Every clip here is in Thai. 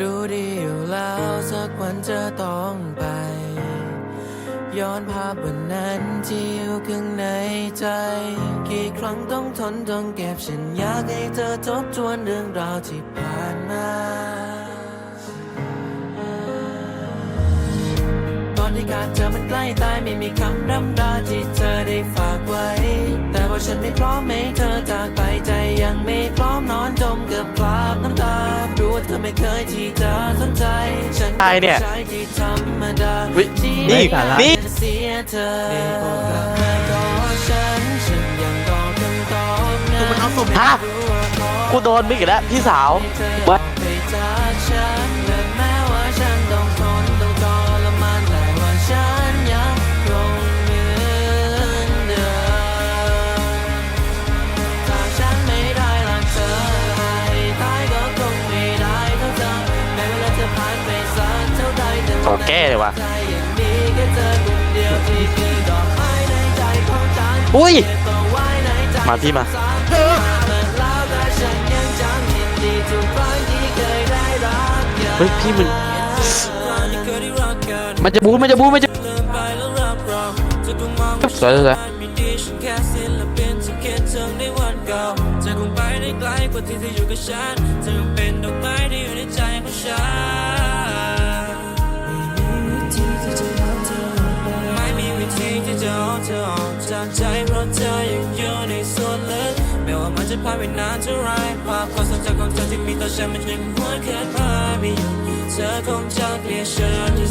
ดูดีอยู่แล้วสักวันจะต้องไป ย้อนภาพวันนั้นที่อยู่ข้างในใจ กี่ครั้งต้องทนต้องเก็บฉันอยากให้เธอทบทวนเรื่องราวที่ผ่านมาตอนที่การเจอมันใกล้ตายไม่มีคำร่ำลาที่เธอได้ฝากไว้ ว่าฉันไม่พร้อมให้เธอจากไปใจยังไม่พร้อมนอนจมกับคราบน้ำตารู้ว่าเธอไม่เคยที่จะสนใจ ฉันก็ตายเนี่ยใช่ที่ธรรมดาเฮ้ยที่นี่อยากนี่จะเสียเธอได้โปรดกลับมาก่อนฉันฉันยังรอคำตอบนั้นมันเอาศพฮะไม่รู้ว่าเพราะกูโดนมิกอีกแล้วพี่สาวเธอวัด ขอว่าแก้เลยว่ะใจยังมีแค่เธอคนเดียวที่คือดอกไม้ในใจของฉันอุ้ยเก็บเอาไว้ในใจมาพี่มามันยังจำยินดีทุกครั้งที่เฮ้ยพี่มัน มันจะบูมันจะบูมันจะลืมไปแล้วรับรองจะสวยสวยไม่ดีฉันแค่ศิลปินที่คิดถึงในวันเก่าจะคงไปได้ไกลกว่าที่เธออยู่กับฉันเธอยังเป็นดอกไม้ที่อยู่ในใจของฉัน จะผ่านไปนานเท่าไรภามความทรงจของเธอที่มีต่อฉันมันยังหวนคืนมาไม่หยุดเธอคงจะเกลียดฉัน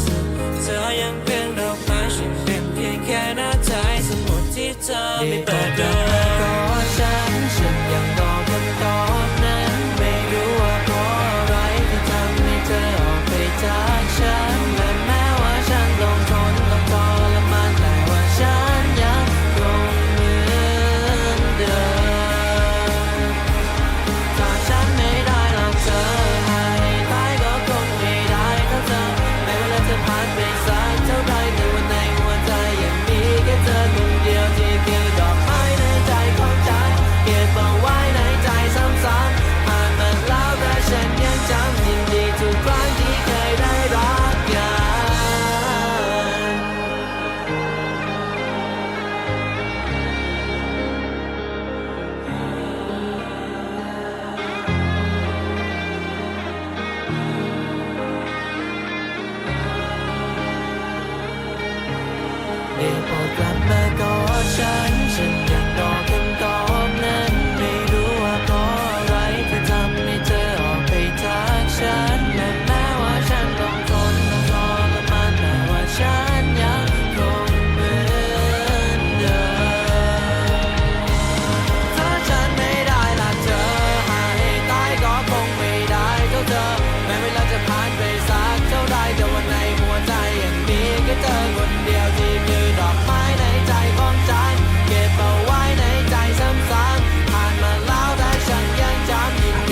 ได้โ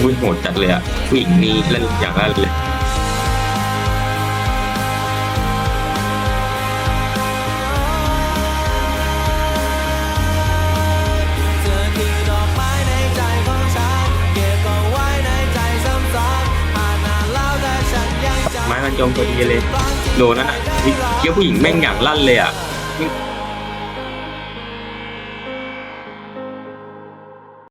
อุ้ยโหดจัดเลยอะผู้หญิงนี่เล่นอย่างนั้นเลยไม้ในใจของฉันเก็บเอาไว้ในใจซ้ำๆผ่านนานแล้วแต่ฉันยังจำไม้มันจมพอดีเลยโดนนั่นอะเฮ้ยเกี้ยวผู้หญิงแม่งอย่างลั่นเลยอะ